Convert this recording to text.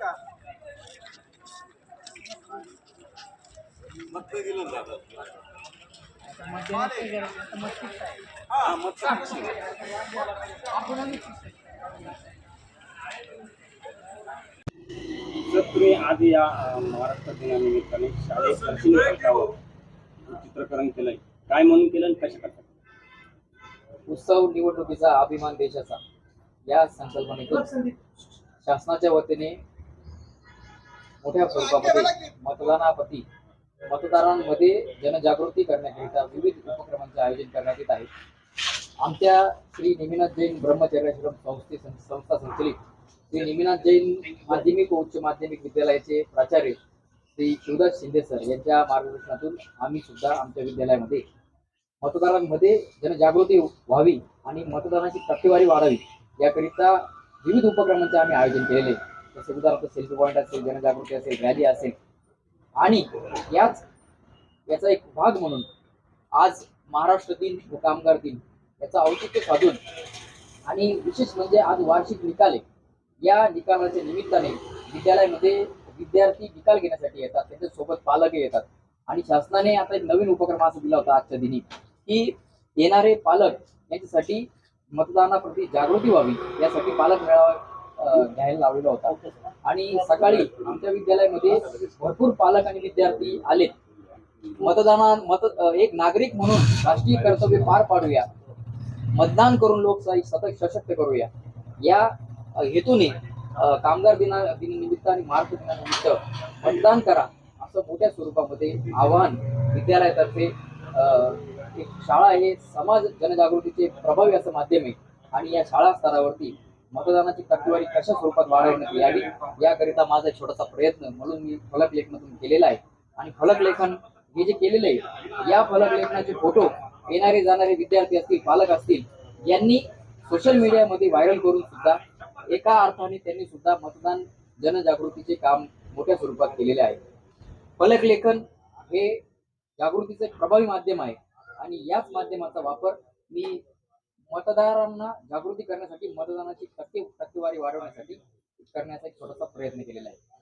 का जर तुम्ही आधी या महाराष्ट्र दिनानिमित्ताने शाळेत चित्रकरण केलंय. काय म्हणून केलं कशा करता? उत्सव निवडणुकीचा अभिमान देशाचा. या संकल्पनेतून शासनाच्या वतीने मोठ्या स्वरूपामध्ये मतदानाप्रती मतदारांमध्ये जनजागृती करण्याकरिता विविध उपक्रमांचे आयोजन करण्यात येत आहे आमच्या श्री निमिनाथ जैन ब्रह्मचर्याश्रम संस्थे संस्था संचलित श्री निमिनाथ जैन माध्यमिक व उच्च माध्यमिक विद्यालयाचे प्राचार्य श्री शिवदास शिंदे सर यांच्या मार्गदर्शनातून आम्ही सुद्धा आमच्या विद्यालयामध्ये मतदारांमध्ये जनजागृती व्हावी आणि मतदानाची टक्केवारी वाढावी याकरिता विविध उपक्रमांचे आम्ही आयोजन केलेले आहे. जसं उदाहरणार्थ सेल्फी पॉईंट असेल जनजागृती असेल रॅली असेल. आणि याच याचा एक भाग म्हणून आज महाराष्ट्र दिन व कामगार दिन याचा औचित्य साधून आणि विशेष म्हणजे आज वार्षिक निकाल आहे. या निकालाच्या निमित्ताने विद्यालयामध्ये विद्यार्थी निकाल घेण्यासाठी येतात त्यांच्यासोबत पालकही येतात. आणि शासनाने आता एक नवीन उपक्रम असा दिला होता आजच्या दिनी की येणारे पालक यांच्यासाठी मतदानाप्रती जागृती व्हावी यासाठी पालक मेळावा घ्यायला लावलेला होता. आणि सकाळी आमच्या विद्यालयामध्ये भरपूर पालक आणि विद्यार्थी आले मतदाना मत एक नागरिक म्हणून राष्ट्रीय कर्तव्य पार पाडूया. मतदान करून लोकशाही सतत सशक्त करूया. या हेतूने कामगार दिना दिनानिमित्त आणि मार्च दिनानिमित्त मतदान करा असं मोठ्या स्वरूपामध्ये आव्हान विद्यालयातर्फे एक शाळा हे समाज जनजागृतीचे प्रभावी असं माध्यम आहे. आणि या शाळा स्तरावरती मतदानाची टक्केवारी कशा स्वरूपात वाढवण्यात यावी याकरिता माझा एक छोटासा प्रयत्न म्हणून मी फलक लेखनातून केलेला आहे. आणि फलक लेखन हे जे केलेलं आहे या फलक लेखनाचे फोटो येणारे जाणारे विद्यार्थी असतील पालक असतील यांनी सोशल मीडियामध्ये व्हायरल करून सुद्धा एका अर्थाने त्यांनी सुद्धा मतदान जनजागृतीचे काम मोठ्या स्वरूपात केलेले आहे. फलक लेखन हे जागृतीचे प्रभावी माध्यम आहे. आणि याच माध्यमाचा वापर मी मतदारांना जागृती करण्यासाठी मतदानाची टक्के टक्केवारी वाढवण्यासाठी करण्याचा एक छोटासा प्रयत्न केलेला आहे.